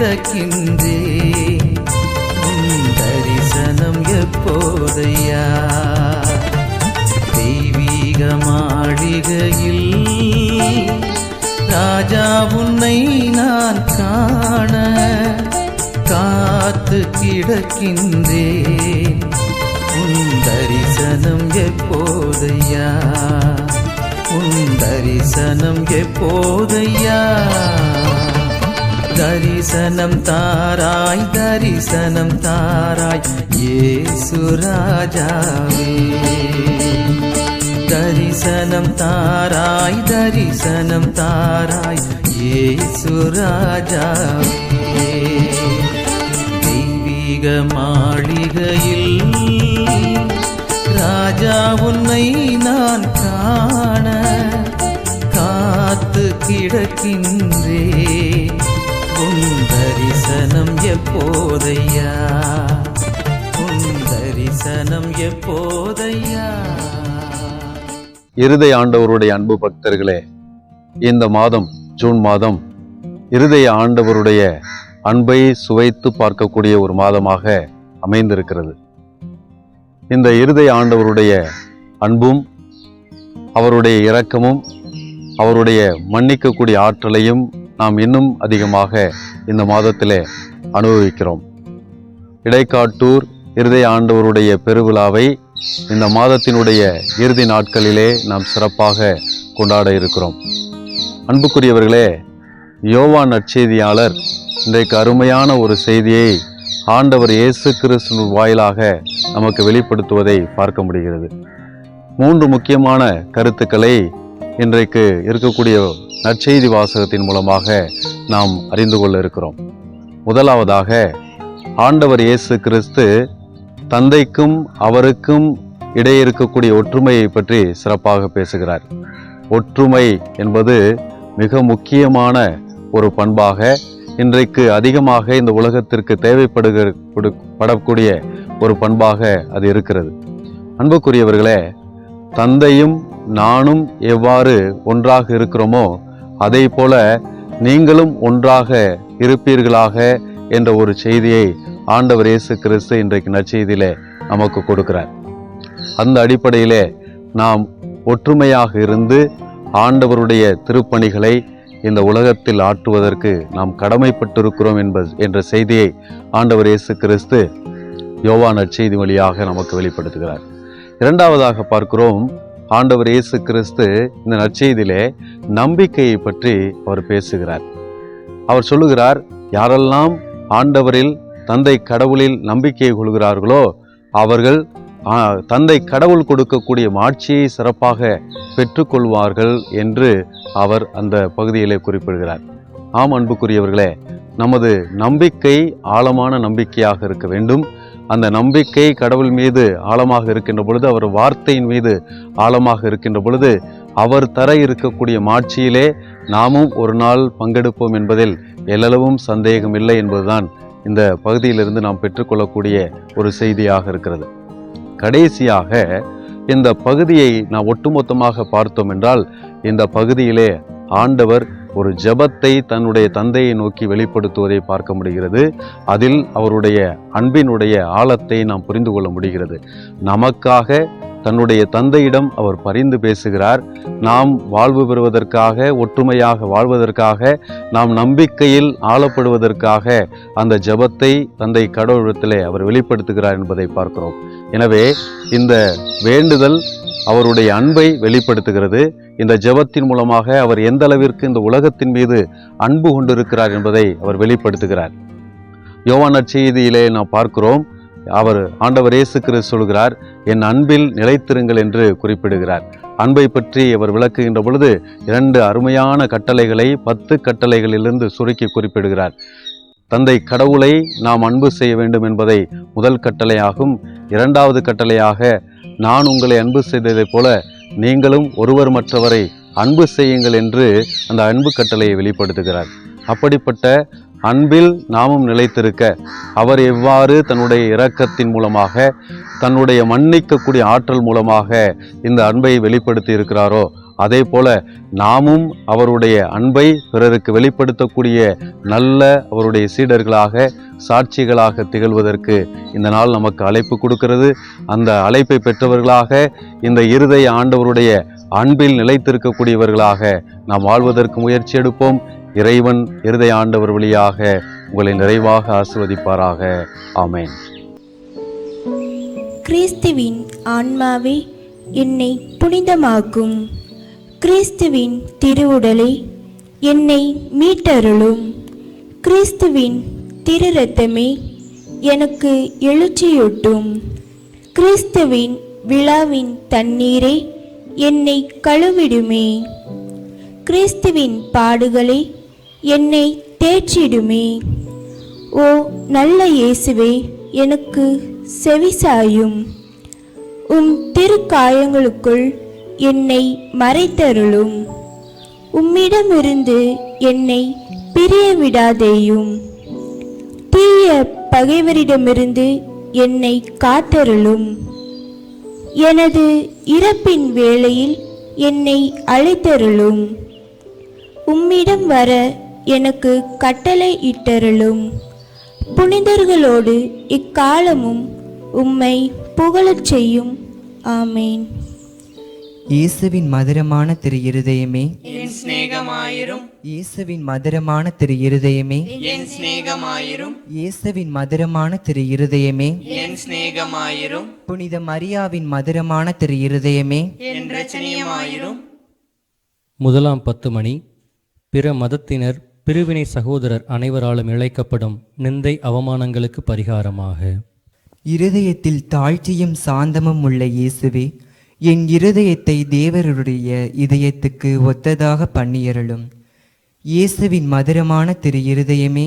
கிடக்கின்றே உன் தரிசனம் எப்போதையா? தெய்வீக மாளிகையில் ராஜா உன்னை நான் காண காத்து கிடக்கின்றே. உன் தரிசனம் எப்போதையா? உன் தரிசனம் எப்போதையா? தரிசனம் தாராய் தரிசனம் தாராய் ஏசு ராஜாவே. தரிசனம் தாராய் தரிசனம் தாராய் ஏசு ராஜாவே. தெய்வீக மாளிகையில் ராஜா உன்னை நான் காண காத்து கிடக்கின்றே தரிசனம் எப்போதையா? உன் தரிசனம் எப்போதையா? இருதய ஆண்டவருடைய அன்பு பக்தர்களே இந்த மாதம் ஜூன் மாதம் இருதய ஆண்டவருடைய அன்பை சுவைத்து பார்க்கக்கூடிய ஒரு மாதமாக அமைந்திருக்கிறது. இந்த இருதய ஆண்டவருடைய அன்பும் அவருடைய இரக்கமும் அவருடைய மன்னிக்கக்கூடிய ஆற்றலையும் நாம் இன்னும் அதிகமாக இந்த மாதத்திலே அனுபவிக்கிறோம். இடைக்காட்டூர் இருதய ஆண்டவருடைய பெருவிழாவை இந்த மாதத்தினுடைய இறுதி நாட்களிலே நாம் சிறப்பாக கொண்டாட இருக்கிறோம். அன்புக்குரியவர்களே யோவான் நற்செய்தியாளர் இன்றைக்கு அருமையான ஒரு செய்தியை ஆண்டவர் இயேசு கிறிஸ்து வாயிலாக நமக்கு வெளிப்படுத்துவதை பார்க்க முடிகிறது. மூன்று முக்கியமான கருத்துக்களை இன்றைக்கு இருக்கக்கூடிய நற்செய்தி வாசகத்தின் மூலமாக நாம் அறிந்து கொள்ள இருக்கிறோம். முதலாவதாக ஆண்டவர் இயேசு கிறிஸ்து தந்தைக்கும் அவருக்கும் இடையே இருக்கக்கூடிய ஒற்றுமையை பற்றி சிறப்பாக பேசுகிறார். ஒற்றுமை என்பது மிக முக்கியமான ஒரு பண்பாக இன்றைக்கு அதிகமாக இந்த உலகத்திற்கு தேவைப்படுகிற படக்கூடிய ஒரு பண்பாக அது இருக்கிறது. அன்புக்குரியவர்களே தந்தையும் நானும் எவ்வாறு ஒன்றாக இருக்கிறோமோ அதே போல நீங்களும் ஒன்றாக இருப்பீர்களாக என்ற ஒரு செய்தியை ஆண்டவர் இயேசு கிறிஸ்து இன்றைக்கு நற்செய்தியில் நமக்கு கொடுக்கிறார். அந்த அடிப்படையிலே நாம் ஒற்றுமையாக இருந்து ஆண்டவருடைய திருப்பணிகளை இந்த உலகத்தில் ஆற்றுவதற்கு நாம் கடமைப்பட்டிருக்கிறோம் என்ப என்ற செய்தியை ஆண்டவர் இயேசு கிறிஸ்து யோவா நற்செய்தி வழியாக நமக்கு வெளிப்படுத்துகிறார். இரண்டாவதாக பார்க்கிறோம் ஆண்டவர் இயேசு கிறிஸ்து இந்த நற்செய்தியிலே நம்பிக்கையை பற்றி அவர் பேசுகிறார். அவர் சொல்லுகிறார் யாரெல்லாம் ஆண்டவரில் தந்தை கடவுளில் நம்பிக்கை கொள்கிறார்களோ அவர்கள் தந்தை கடவுள் கொடுக்கக்கூடிய மாட்சியை சிறப்பாக பெற்றுக்கொள்வார்கள் என்று அவர் அந்த பகுதியிலே குறிப்பிடுகிறார். ஆம் அன்புக்குரியவர்களே நமது நம்பிக்கை ஆழமான நம்பிக்கையாக இருக்க வேண்டும். அந்த நம்பிக்கை கடவுள் மீது ஆழமாக இருக்கின்ற பொழுது அவர் வார்த்தையின் மீது ஆழமாக இருக்கின்ற பொழுது அவர் தர இருக்கக்கூடிய மாட்சியிலே நாமும் ஒரு நாள் பங்கெடுப்போம் என்பதில் எல்லளவும் சந்தேகம் இல்லை என்பதுதான் இந்த பகுதியிலிருந்து நாம் பெற்றுக்கொள்ளக்கூடிய ஒரு செய்தியாக இருக்கிறது. கடைசியாக இந்த பகுதியை நான் ஒட்டுமொத்தமாக பார்த்தோம் என்றால் இந்த பகுதியிலே ஆண்டவர் ஒரு ஜெபத்தை தன்னுடைய தந்தையை நோக்கி வெளிப்படுத்துவதை பார்க்க முடிகிறது. அதில் அவருடைய அன்பினுடைய ஆழத்தை நாம் புரிந்து கொள்ள முடிகிறது. நமக்காக தன்னுடைய தந்தையிடம் அவர் பரிந்து பேசுகிறார். நாம் வாழ்வு பெறுவதற்காக ஒற்றுமையாக வாழ்வதற்காக நாம் நம்பிக்கையில் ஆளப்படுவதற்காக அந்த ஜெபத்தை தந்தை கடவுளத்திலே அவர் வெளிப்படுத்துகிறார் என்பதை பார்க்கிறோம். எனவே இந்த வேண்டுதல் அவருடைய அன்பை வெளிப்படுத்துகிறது. இந்த ஜெபத்தின் மூலமாக அவர் எந்த அளவிற்கு இந்த உலகத்தின் மீது அன்பு கொண்டிருக்கிறார் என்பதை அவர் வெளிப்படுத்துகிறார். யோவான் நற்செய்தியிலே நாம் பார்க்கிறோம். அவர் ஆண்டவர் இயேசு கிறிஸ்து சொல்கிறார் என் அன்பில் நிலைத்திருங்கள் என்று குறிப்பிடுகிறார். அன்பை பற்றி அவர் விளக்குகின்ற பொழுது இரண்டு அருமையான கட்டளைகளை பத்து கட்டளைகளிலிருந்து சுருக்கி குறிப்பிடுகிறார். தந்தை கடவுளை நாம் அன்பு செய்ய வேண்டும் என்பதை முதல் கட்டளையாகும். இரண்டாவது கட்டளையாக நான் உங்களை அன்பு செய்ததைப் போல நீங்களும் ஒருவர் மற்றவரை அன்பு செய்யுங்கள் என்று அந்த அன்பு கட்டளையை வெளிப்படுத்துகிறார். அப்படிப்பட்ட அன்பில் நாமும் நிலைத்திருக்க அவர் எவ்வாறு தன்னுடைய இரக்கத்தின் மூலமாக தன்னுடைய மன்னிக்கக்கூடிய ஆற்றல் மூலமாக இந்த அன்பை வெளிப்படுத்தி இருக்கிறாரோ அதே போல நாமும் அவருடைய அன்பை பிறருக்கு வெளிப்படுத்தக்கூடிய நல்ல அவருடைய சீடர்களாக சாட்சிகளாக திகழ்வதற்கு இந்த நாள் நமக்கு அழைப்பு கொடுக்கிறது. அந்த அழைப்பை பெற்றவர்களாக இந்த இருதய ஆண்டவருடைய அன்பில் நிலைத்திருக்கக்கூடியவர்களாக நாம் வாழ்வதற்கு முயற்சி எடுப்போம். இறைவன் இருதய ஆண்டவர் வழியாக உங்களை நிறைவாக ஆசிர்வதிப்பாராக. ஆமேன். கிறிஸ்துவின் ஆன்மாவே என்னை புனிதமாக்கும். கிறிஸ்துவின் திருவுடலை என்னை மீட்டருளும். கிறிஸ்துவின் திரு ரத்தமே எனக்கு எழுச்சியூட்டும். கிறிஸ்துவின் விழாவின் தண்ணீரே என்னை கழுவிடுமே. கிறிஸ்துவின் பாடுகளே என்னை தேற்றிடுமே. ஓ நல்ல இயேசுவே எனக்கு செவிசாயும். உம் திருக்காயங்களுக்குள் என்னை மறைத்தருளும். உம்மிடமிருந்து என்னை பிரிய விடாதேயும் தீய பகைவரிடமிருந்து என்னை காத்தருளும். எனது இறப்பின் வேளையில் என்னை அழைத்தருளும். உம்மிடம் வர எனக்கு கட்டளை இட்டருளும். புனிதர்களோடு இக்காலமும் உம்மை புகழச் செய்யும். ஆமேன். இயேசுவின் மதுரமான திரு இருதயமே. என் சிநேகமாயிரும். இயேசுவின் மதுரமான திரு இருதயமே. என் சிநேகமாயிரும். இயேசுவின் மதுரமான திரு இருதயமே. என் சிநேகமாயிரும். புனித மரியாவின் மதுரமான திரு இருதயமே. என் ரச்சனியமாயிரும். முதலாம் பத்து மணி. பிற மதத்தினர் பிரிவினை சகோதரர் அனைவராலும் இழைக்கப்படும் நிந்தை அவமானங்களுக்கு பரிகாரமாக. இருதயத்தில் தாழ்ச்சியும் சாந்தமும் உள்ள இயேசுவே என் இருதயத்தை தேவருடைய இதயத்துக்கு ஒத்ததாக பண்ணியருளும். இயேசுவின் மதுரமான திரு இருதயமே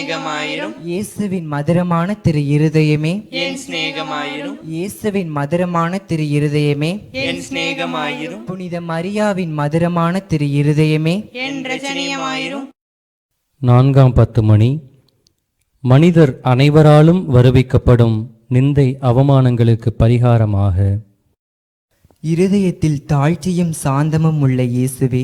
சிநேகமாயிரும் இயேசுவின் மதுரமான திரு இருதயமே. என் சிநேகமாயிரும் இயேசுவின் மதுரமான திரு இருதயமே. என் சிநேகமாயிரும் புனித மரியாவின் மதுரமான திரு இருதயமே. என் ரச்சனியமாயிரும் நான்காம் பத்து மணி. மனிதர் அனைவராலும் வருவிக்கப்படும் நிந்தை அவமானங்களுக்கு பரிகாரமாக. இருதயத்தில் தாழ்ச்சியும் சாந்தமும் உள்ள இயேசுவே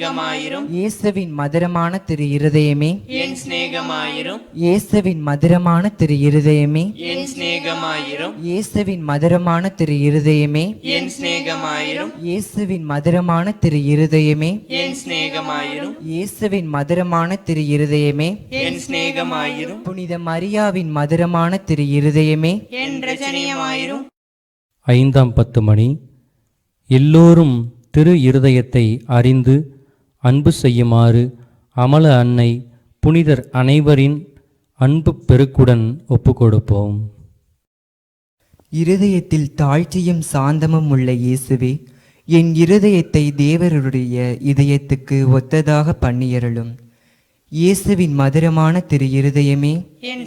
சிநேகமாயிரும் இயேசுவின் மதுரமான திரு இருதயமே. என் சிநேகமாயிரும் இயேசுவின் மதுரமான திரு இருதயமே. என் சிநேகமாயிரும் இயேசுவின் மதுரமான திரு இருதயமே. என் சிநேகமாயிரும் இயேசுவின் மதுரமான திரு இருதயமே. என் சிநேகமாயிரும் இயேசுவின் மதுரமான திரு இருதயமே. என் சிநேகமாயிரும் புனித மரியாவின் மதுரமான திரு இருதயமே. என் ரஜனியமாயிரும் ஐந்தாம் பத்து மணி. எல்லோரும் திரு இருதயத்தை அறிந்து அன்பு செய்யுமாறு அமல அன்னை புனிதர் அனைவரின் அன்பு பெருக்குடன் ஒப்புக்கொடுப்போம். இருதயத்தில் தாழ்ச்சியும் சாந்தமும் உள்ள இயேசுவே என் இருதயத்தை தேவருடைய இதயத்துக்கு ஒத்ததாக பண்ணியருளும். இயேசுவின் மதுரமான திரு இருதயமே என்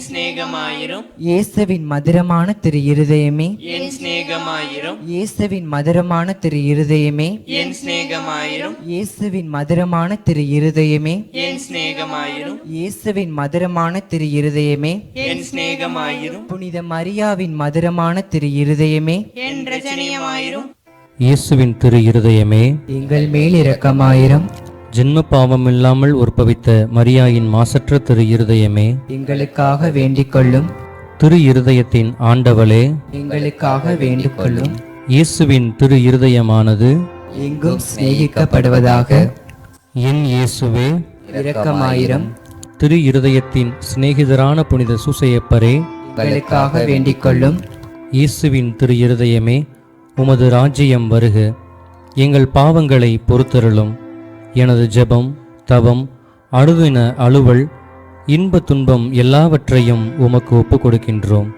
சிநேகமாயிரும். இயேசுவின் மதுரமான திரு இருதயமே. என் சிநேகமாயிரும். இயேசுவின் மதுரமான திரு இருதயமே. என் சிநேகமாயிரும். இயேசுவின் மதுரமான திரு இருதயமே. என் சிநேகமாயிரும். இயேசுவின் மதுரமான திரு இருதயமே. என் சிநேகமாயிரும். புனித மரியாவின் மதுரமான திரு இருதயமே. என் ரஜனியமாயிரும். இயேசுவின் திரு இருதயமே. எங்கள் மேல் இரக்கமாயிரம். ஜென்ம பாவமில்லாமல் உற்பவித்த மரியாயின் மாசற்ற திரு இருதயமே எங்களுக்காக வேண்டிக் கொள்ளும் திரு இருதயத்தின் ஆண்டவளே எங்களுக்காக வேண்டிக் கொள்ளும் இயேசுவின் திரு இருதயமானது எங்கும் சிநேகிக்கப்படுவதாக என் இயேசுவே இரக்கமாயிரம். திரு இருதயத்தின் சிநேகிதரான புனித சூசையப்பரே எங்களுக்காக வேண்டிக் கொள்ளும் இயேசுவின் திரு இருதயமே உமது ராஜ்யம் வருக. எங்கள் பாவங்களை பொறுத்தருளும். எனது ஜெபம் தவம் அணுதின அலுவல் இன்ப துன்பம் எல்லாவற்றையும் உமக்கு ஒப்புக் கொடுக்கின்றோம்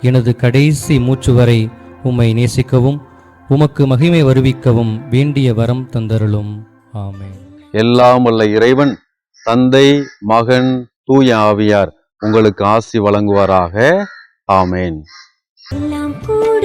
எனது கடைசி மூச்சு வரை உம்மை நேசிக்கவும் உமக்கு மகிமை வருவிக்கவும் வேண்டிய வரம் தந்தருளும். ஆமென். எல்லாம் வல்ல இறைவன் தந்தை மகன் தூய ஆவியார் உங்களுக்கு ஆசி வழங்குவாராக. ஆமேன். எல்லாம் கூட